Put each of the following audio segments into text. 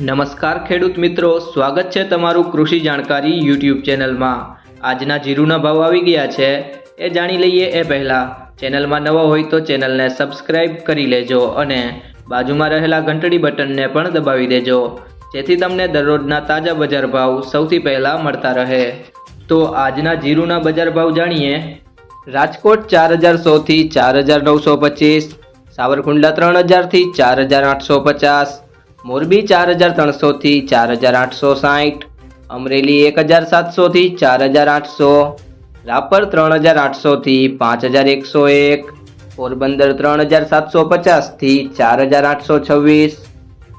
નમસ્કાર ખેડૂત મિત્રો, સ્વાગત છે તમારું કૃષિ જાણકારી યુટ્યુબ ચેનલમાં. આજના જીરુના ભાવ આવી ગયા છે, એ જાણી લઈએ એ પહેલાં. ચેનલમાં નવા હોય તો ચેનલને સબસ્ક્રાઇબ કરી લેજો અને બાજુમાં રહેલા ઘંટડી બટનને પણ દબાવી દેજો, જેથી તમને દરરોજના તાજા બજાર ભાવ સૌથી પહેલાં મળતા રહે. તો આજના જીરુના બજાર ભાવ જાણીએ. રાજકોટ ચાર હજાર સોથી ચાર હજાર નવસો પચીસ, સાવરકુંડલા ત્રણ હજારથી ચાર હજાર આઠસો પચાસ મોરબી ચાર હજાર ત્રણસોથી ચાર હજાર આઠસો સાઠ અમરેલી એક હજાર સાતસોથી ચાર હજાર આઠસો. રાપર ત્રણ હજાર આઠસોથી પાંચ હજાર એકસો એક. પોરબંદર ત્રણ હજાર સાતસો પચાસથી ચાર હજાર આઠસો છવ્વીસ.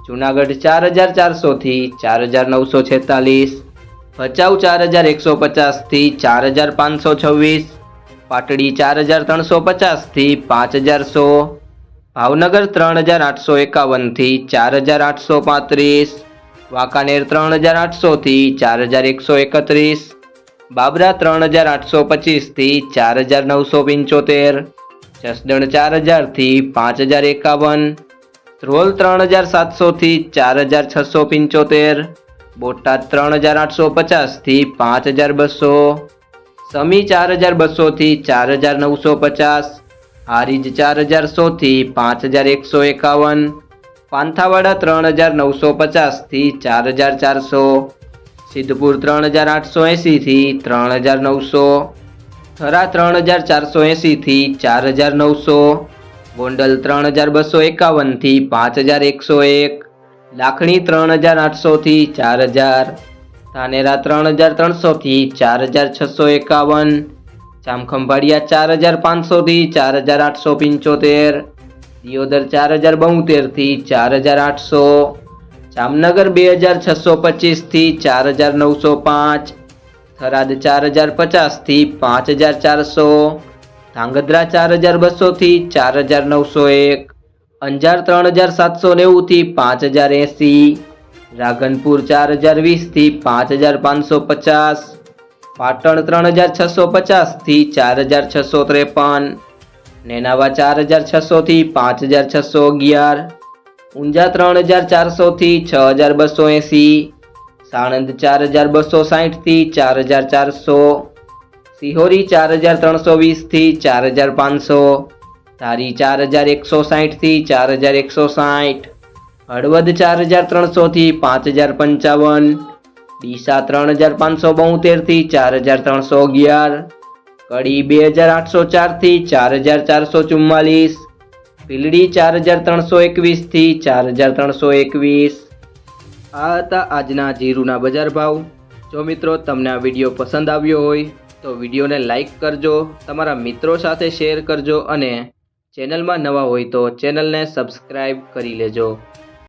જુનાગઢ ચાર હજાર ચારસોથી ચાર હજાર નવસો છેતાલીસ. ભચાઉ ચાર હજાર એકસો પચાસથી ચાર હજાર પાંચસો છવ્વીસ. પાટડી ચાર હજાર ત્રણસો પચાસથી પાંચ હજાર સો. ભાવનગર ત્રણ હજાર આઠસો એકાવનથી ચાર હજાર આઠસો પાંત્રીસ, વાંકાનેર ત્રણ હજાર આઠસોથી ચાર હજાર એકસો એકત્રીસ, બાબરા ત્રણ હજાર આઠસો પચીસથી ચાર હજાર નવસો પંચોતેર, જસદણ ચાર હજારથી પાંચ હજાર એકાવન, ધ્રોલ ત્રણ હજાર સાતસોથી ચાર હજાર છસો પંચોતેર, બોટાદ ત્રણ હજાર આઠસો પચાસથી પાંચ હજાર બસો, સમી ચાર હજાર બસોથી ચાર હજાર નવસો પચાસ હારીજ ચાર હજાર સોથી પાંચ હજાર એકસો એકાવન. પાંથાવાડા ત્રણ હજાર નવસો પચાસથી ચાર હજાર ચારસો. સિદ્ધપુર ત્રણ હજાર આઠસો એંસીથી ત્રણ હજાર નવસો. થરા ત્રણ હજાર ચારસો એંસીથી ચાર હજાર નવસો. ગોંડલ ત્રણ હજાર બસો એકાવનથી પાંચ હજાર એકસો એક. લાખણી ત્રણ હજાર આઠસોથી ચાર હજાર. ધાનેરા ત્રણ હજાર ત્રણસોથી ચાર હજાર છસો એકાવન. જામખંભાળિયા ચાર હજાર પાંચસોથી ચાર હજાર આઠસો પંચોતેર, દિયોદર ચાર હજાર બોતેરથી ચાર હજાર આઠસો, જામનગર બે હજાર છસો પચીસથી ચાર હજાર નવસો પાંચ, થરાદ ચાર હજાર પચાસથી પાંચ હજાર ચારસો, ધાંગધ્રા ચાર હજાર બસોથી ચાર હજાર નવસો એક, અંજાર ત્રણ હજાર સાતસો નેવુંથી પાંચ હજાર એંસી, રાધનપુર ચાર હજાર વીસથી પાંચ હજાર પાંચસો પચાસ પાટણ ત્રણ હજાર છસો પચાસથી ચાર હજાર છસો ત્રેપન. નેનાવા ચાર હજાર છસોથી પાંચ હજાર છસો અગિયાર. ઊંઝા ત્રણ હજાર ચારસોથી છ હજાર બસો એંસી. સાણંદ ચાર હજાર બસો સાહીઠથી ચાર હજાર ચારસો. સિહોરી ચાર હજાર ત્રણસો વીસથી ચાર હજાર પાંચસો. ધારી ચાર હજાર એકસો સાહીઠથી ચાર હજાર એકસો સાહીઠ હળવદ ચાર હજાર ત્રણસોથી પાંચ હજાર પંચાવન. ડીસા ત્રણ હજાર પાંચસો બોતેરથી ચાર હજાર ત્રણસો અગિયાર. કડી બે હજાર આઠસો ચારથી ચાર હજાર ચારસો ચુમ્માલીસ. ભીલડી ચાર હજાર ત્રણસો એકવીસથી ચાર હજાર ત્રણસો એકવીસ. આ હતા આજના જીરુના બજાર ભાવ. જો મિત્રો તમને આ વીડિયો પસંદ આવ્યો હોય, તો વિડીયોને લાઇક કરજો, તમારા મિત્રો સાથે શેર કરજો અને ચેનલમાં નવા હોય તો ચેનલને સબસ્ક્રાઈબ કરી લેજો.